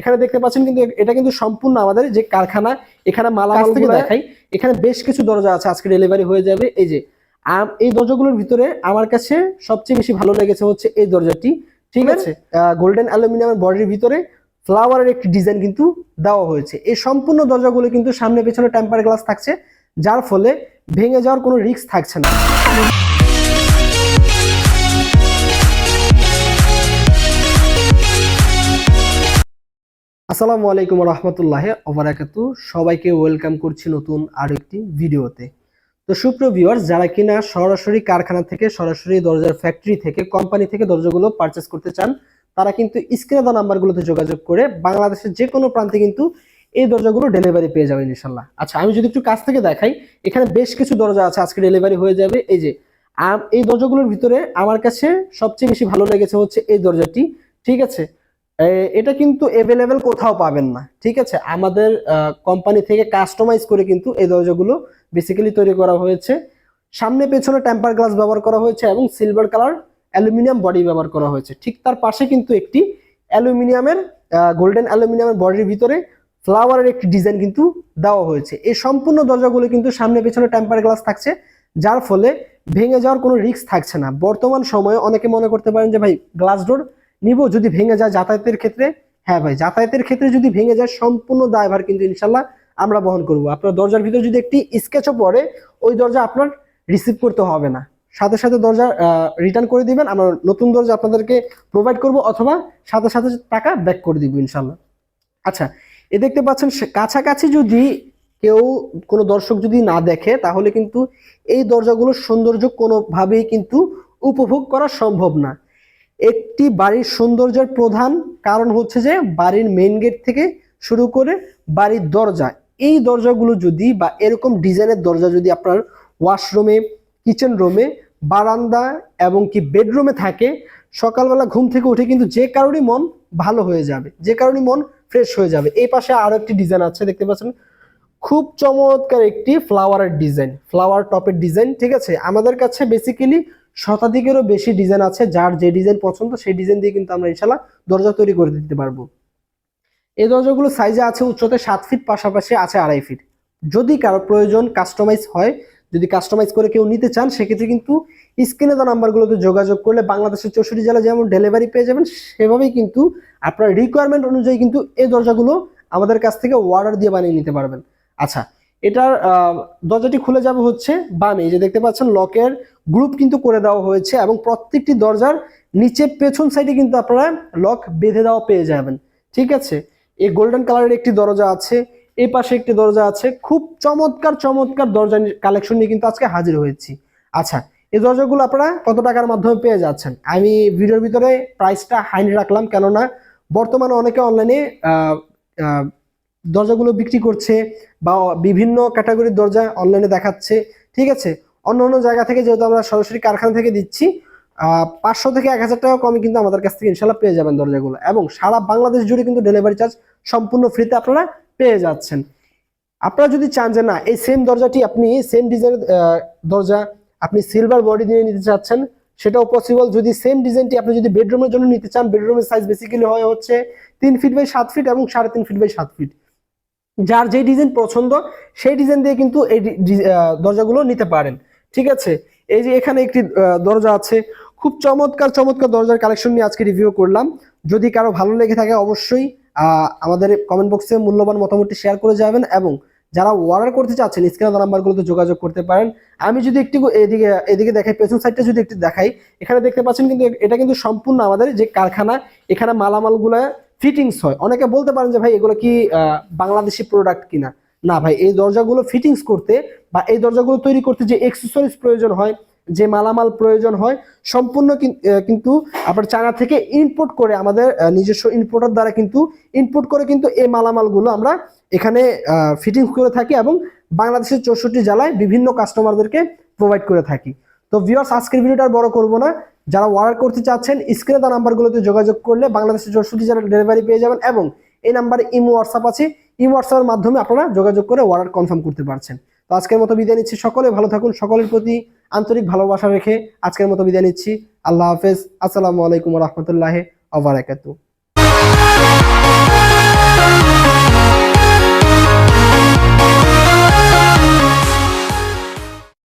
এখানে দেখতে পাচ্ছেন কিন্তু এটা কিন্তু সম্পূর্ণ আমাদের যে কারখানা এখানে মালামাল থেকে দেখাই। এখানে বেশ কিছু দরজা আছে আজকে ডেলিভারি হয়ে যাবে। এই যে এই দরজাগুলোর ভিতরে আমার কাছে সবচেয়ে বেশি ভালো লেগেছে হচ্ছে এই দরজাটি। ঠিক আছে? গোল্ডেন অ্যালুমিনিয়ামের বডির ভিতরে ফ্লাওয়ারের একটি ডিজাইন কিন্তু দেওয়া হয়েছে। এই সম্পূর্ণ দরজাগুলো কিন্তু সামনে পেছনে টেম্পার গ্লাস থাকছে যার ফলে ভেঙে যাওয়ার কোনো রিস্ক থাকছে না। আসসালামু আলাইকুম রহমতুল্লাহ ওবরাকাতু সবাইকে ওয়েলকাম করছি নতুন আরও একটি ভিডিওতে। তো সুপ্রিয় ভিউয়ার্স, যারা কিনা সরাসরি কারখানা থেকে, সরাসরি দরজার ফ্যাক্টরি থেকে কোম্পানি থেকে দরজাগুলো পারচেস করতে চান, তারা কিন্তু স্ক্রিনে দেওয়া নাম্বারগুলোতে যোগাযোগ করে বাংলাদেশের যে কোনো প্রান্তে কিন্তু এই দরজাগুলো ডেলিভারি পেয়ে যাবেন ইনশাল্লাহ আচ্ছা আমি যদি একটু কাছ থেকে দেখাই, এখানে বেশ কিছু দরজা আছে, আজকে ডেলিভারি হয়ে যাবে। এই যে এই দরজাগুলোর ভিতরে আমার কাছে সবচেয়ে বেশি ভালো লেগেছে হচ্ছে এই দরজাটি। ঠিক আছে? এটা কিন্তু অ্যাভেলেবেল কোথাও পাবেন না, ঠিক আছে? আমাদের কোম্পানি থেকে কাস্টমাইজ করে কিন্তু এই দরজাগুলো বেসিক্যালি তৈরি করা হয়েছে। সামনে পেছনে টেম্পার গ্লাস ব্যবহার করা হয়েছে এবং সিলভার কালার অ্যালুমিনিয়াম বডি ব্যবহার করা হয়েছে। ঠিক তার পাশে কিন্তু একটি অ্যালুমিনিয়ামের গোল্ডেন অ্যালুমিনিয়ামের বডির ভিতরে ফ্লাওয়ারের একটি ডিজাইন কিন্তু দেওয়া হয়েছে। এই সম্পূর্ণ দরজাগুলো কিন্তু সামনে পেছনে টেম্পার গ্লাস থাকছে, যার ফলে ভেঙে যাওয়ার কোনো রিস্ক থাকছে না। বর্তমান সময়ে অনেকে মনে করতে পারেন যে, ভাই গ্লাস ডোর নিব যদি ভেঙে যায় যাতায়াতের ক্ষেত্রে? হ্যাঁ ভাই, যাতায়াতের ক্ষেত্রে যদি ভেঙে যায়, সম্পূর্ণ দায়ভার কিন্তু ইনশাল্লাহ আমরা বহন করব। আপনার দরজার ভিতরে যদি একটি স্কেচও পড়ে, ওই দরজা আপনার রিসিভ করতে হবে না। সাথে সাথে দরজা রিটার্ন করে দিবেন। আমরা নতুন দরজা আপনাদেরকে প্রোভাইড করব অথবা সাথে সাথে টাকা ব্যাক করে দিব ইনশাল্লাহ। আচ্ছা এ দেখতে পাচ্ছেন কাছাকাছি যদি কেউ কোনো দর্শক যদি না দেখে, তাহলে কিন্তু এই দরজাগুলোর সৌন্দর্য কোনোভাবেই কিন্তু উপভোগ করা সম্ভব না। একটি বাড়ির সৌন্দর্যের প্রধান কারণ হচ্ছে যে বাড়ির মেইন গেট থেকে শুরু করে বাড়ির দরজা। এই দরজাগুলো যদি বা এরকম ডিজাইনের দরজা যদি আপনার ওয়াশরুমে কিচেন রুমে বারান্দা এবং কি বেডরুমে থাকে, সকালবেলা ঘুম থেকে উঠে কিন্তু যে কারোরই মন ভালো হয়ে যাবে, যে কারোরই মন ফ্রেশ হয়ে যাবে। এই পাশে আরও একটি ডিজাইন আছে, দেখতে পাচ্ছেন? খুব চমৎকার একটি ফ্লাওয়ারের ডিজাইন ফ্লাওয়ার টপের ডিজাইন ঠিক আছে? আমাদের কাছে বেসিক্যালি শতাধিকেরও বেশি ডিজাইন আছে, যার যে ডিজাইন পছন্দ, সেই ডিজাইন দিয়ে কিন্তু আমরা ইনশাল্লাহ দরজা তৈরি করে দিতে পারব। এই দরজাগুলো সাইজে আছে উচ্চতায় সাত ফিট পাশাপাশি আছে আড়াই ফিট যদি কারও প্রয়োজন কাস্টমাইজ হয়, যদি কাস্টমাইজ করে কেউ নিতে চান, সেক্ষেত্রে কিন্তু স্ক্রিনে দেওয়া নাম্বারগুলোতে যোগাযোগ করলে বাংলাদেশের চৌষট্টি জেলা যেমন ডেলিভারি পেয়ে যাবেন, সেভাবেই কিন্তু আপনার রিকোয়ারমেন্ট অনুযায়ী কিন্তু এই দরজাগুলো আমাদের কাছ থেকে অর্ডার দিয়ে বানিয়ে নিতে পারবেন। আচ্ছা এটার দরজাটি খুলে যাবে হচ্ছে বামে। এই যে দেখতে পাচ্ছেন, লকের গ্রুপ কিন্তু করে দেওয়া হয়েছে এবং প্রত্যেকটি দরজার নিচে পেছন সাইডে কিন্তু আপনারা লক বেঁধে দেওয়া পেয়ে যাবেন। ঠিক আছে? এই গোল্ডেন কালারের একটি দরজা আছে, এই পাশে একটি দরজা আছে। খুব চমৎকার চমৎকার দরজা কালেকশন নিয়ে কিন্তু আজকে হাজির হয়েছি। আচ্ছা এই দরজাগুলো আপনারা কত টাকার মাধ্যমে পেয়ে যাচ্ছেন? আমি ভিডিওর ভিতরে প্রাইসটা হাইনি রাখলাম, কেননা বর্তমানে অনেকে অনলাইনে দরজাগুলো বিক্রি করছে বা বিভিন্ন ক্যাটাগরির দরজা অনলাইনে দেখাচ্ছে, ঠিক আছে? অন্য অন্য জায়গা থেকে যেহেতু আমরা সরাসরি কারখানা থেকে দিচ্ছি পাঁচশো থেকে এক হাজার টাকা কমে কিন্তু আমাদের কাছ থেকে ইনশাল্লাহ পেয়ে যাবেন দরজাগুলো। এবং সারা বাংলাদেশ জুড়ে কিন্তু ডেলিভারি চার্জ সম্পূর্ণ ফ্রিতে আপনারা পেয়ে যাচ্ছেন। আপনারা যদি চান যে না, এই সেম দরজাটি আপনি সেম ডিজাইনের দরজা আপনি সিলভার বডি দিয়ে নিতে চাচ্ছেন, সেটাও পসিবল যদি সেম ডিজাইনটি আপনি যদি বেডরুমের জন্য নিতে চান বেডরুমের সাইজ বেসিক্যালি হয় হচ্ছে তিন ফিট বাই সাত ফিট এবং সাড়ে তিন ফিট বাই সাত ফিট যার যে ডিজাইন পছন্দ, সেই ডিজাইন দিয়ে কিন্তু এই দরজাগুলো নিতে পারেন। ঠিক আছে? এই যে এখানে একটি দরজা আছে। খুব চমৎকার চমৎকার দরজার কালেকশন নিয়ে আজকে রিভিউ করলাম। যদি কারও ভালো লেগে থাকে অবশ্যই আমাদের কমেন্ট বক্সে মূল্যবান মতামতটি শেয়ার করে যাবেন এবং যারা অর্ডার করতে চাচ্ছেন স্ক্রিনে নাম্বারগুলোতে যোগাযোগ করতে পারেন। আমি যদি একটু এদিকে এদিকে দেখাই, পেছন সাইডটা যদি একটু দেখাই, এখানে দেখতে পাচ্ছেন কিন্তু, এটা কিন্তু সম্পূর্ণ আমাদের যে কারখানা, এখানে মালামালগুলো ফিটিংস হয়। অনেকে বলতে পারেন যে, ভাই, এগুলো কি বাংলাদেশি প্রোডাক্ট কিনা? না, ভাই, এই দরজাগুলো ফিটিংস করতে বা এই দরজাগুলো তৈরি করতে যে এক্সেসরিজ প্রয়োজন হয়, যে মালামাল প্রয়োজন হয়, সম্পূর্ণ কিন- কিন্তু আপনার চায়না থেকে ইনপুট করে আমাদের নিজস্ব ইনপুটার দ্বারা কিন্তু ইনপুট করে কিন্তু এই মালামালগুলো আমরা এখানে ফিটিংস করে থাকি এবং বাংলাদেশের চৌষট্টি জেলায় বিভিন্ন কাস্টমারদেরকে প্রোভাইড করে থাকি। তো ভিউয়ার্স আজকের ভিডিওটা বড় করব না। যারা অর্ডার করতে চাচ্ছেন স্ক্রিনে তার নাম্বারগুলোতে যোগাযোগ করলে বাংলাদেশের চৌষট্টি জেলার ডেলিভারি পেয়ে যাবেন এবং এই নাম্বারে ইমো হোয়াটসঅ্যাপ আছে। ইমো হোয়াটসঅ্যাপের মাধ্যমে আপনারা যোগাযোগ করে অর্ডার কনফার্ম করতে পারছেন। তো আজকের মতো বিদায় নিচ্ছি সকলে, ভালো থাকুন। সকলের প্রতি আন্তরিক ভালোবাসা রেখে আজকের মতো বিদায় নিচ্ছি। আল্লাহ হাফেজ। আসসালামু আলাইকুম রহমতুল্লাহ আবরাকাতু